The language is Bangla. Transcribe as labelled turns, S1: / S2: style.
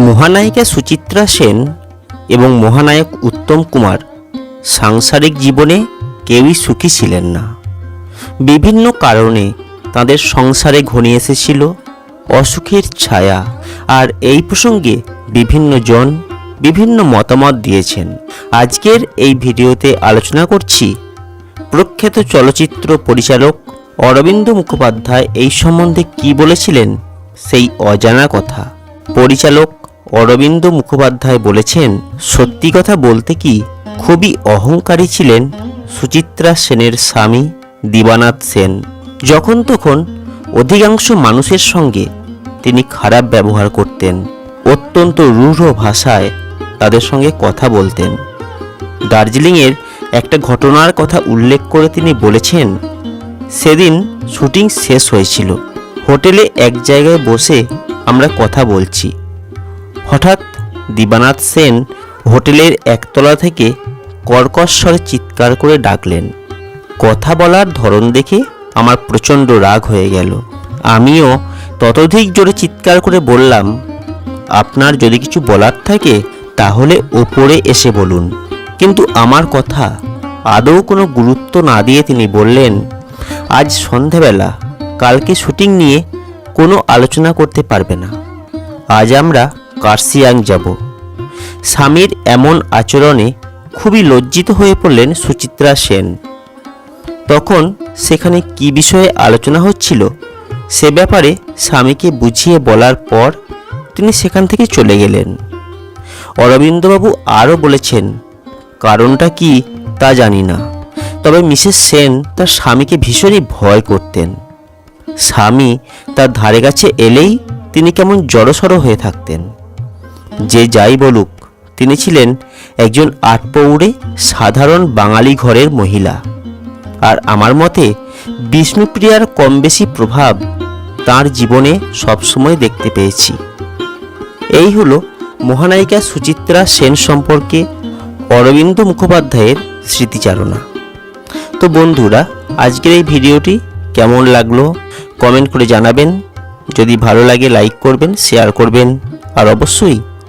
S1: মহানায়িকা সুচিত্রা সেন এবং মহানায়ক উত্তম কুমার সাংসারিক জীবনে কেউই সুখী ছিলেন না। বিভিন্ন কারণে তাদের সংসারে ঘনিয়ে এসেছিল অসুখের ছায়া আর এই প্রসঙ্গে বিভিন্ন জন বিভিন্ন মতামত দিয়েছেন। আজকের এই ভিডিওতে আলোচনা করছি প্রখ্যাত চলচ্চিত্র পরিচালক অরবিন্দ মুখোপাধ্যায় এই সম্বন্ধে কি বলেছিলেন সেই অজানা কথা। পরিচালক অরবিন্দ মুখোপাধ্যায় বলেছেন, সত্যি কথা বলতে কি খুবই অহংকারী ছিলেন সুচিত্রা সেনের স্বামী দিবানাথ সেন। যখন তখন অধিকাংশ মানুষের সঙ্গে তিনি খারাপ ব্যবহার করতেন, অত্যন্ত রূঢ় ভাষায় তাদের সঙ্গে কথা বলতেন। দার্জিলিংয়ের একটা ঘটনার কথা উল্লেখ করে তিনি বলেছেন, সেদিন শুটিং শেষ হয়েছিল। হোটেলে এক জায়গায় বসে আমরা কথা বলছি। হঠাৎ দিবানাথ সেন হোটেলের একতলা থেকে কর্কশ স্বরে চিৎকার করে ডাকলেন, কথা বলার ধরন দেখে আমার প্রচণ্ড রাগ হয়ে গেল। আমিও ততোধিক জোরে চিৎকার করে বললাম, আপনার যদি কিছু বলার থাকে তাহলে ওপরে এসে বলুন। কিন্তু আমার কথা আদৌ কোনো গুরুত্ব না দিয়ে তিনি বললেন, আজ সন্ধেবেলা, কালকে শুটিং নিয়ে কোনো আলোচনা করতে পারবে না। আজ আমরা কার্সিয়াং যাব। স্বামীর এমন আচরণে খুবই লজ্জিত হয়ে পড়লেন সুচিত্রা সেন। তখন সেখানে কি বিষয়ে আলোচনা হচ্ছিল, সে ব্যাপারে স্বামীকে বুঝিয়ে বলার পর তিনি সেখান থেকে চলে গেলেন। অরবিন্দবাবু আরও বলেছেন, কারণটা কি তা জানি না। তবে মিসেস সেন তার স্বামীকে ভীষণই ভয় করতেন। স্বামী তার ধারে কাছে এলেই তিনি কেমন জড়সড় হয়ে থাকতেন। যে যাই বলুক, তিনি ছিলেন একজন আটপৌড়ে সাধারণ বাঙালি ঘরের মহিলা। আর আমার মতে, বিষ্ণুপ্রিয়ার কম বেশি প্রভাব তার জীবনে সবসময় দেখতে পেয়েছি। এই হলো মহানায়িকা সুচিত্রা সেন সম্পর্কে অরবিন্দ মুখোপাধ্যায়ের স্মৃতিচারণা। তো বন্ধুরা, আজকের এই ভিডিওটি কেমন লাগল কমেন্ট করে জানাবেন। যদি ভালো লাগে, লাইক করবেন, শেয়ার করবেন। আর অবশ্যই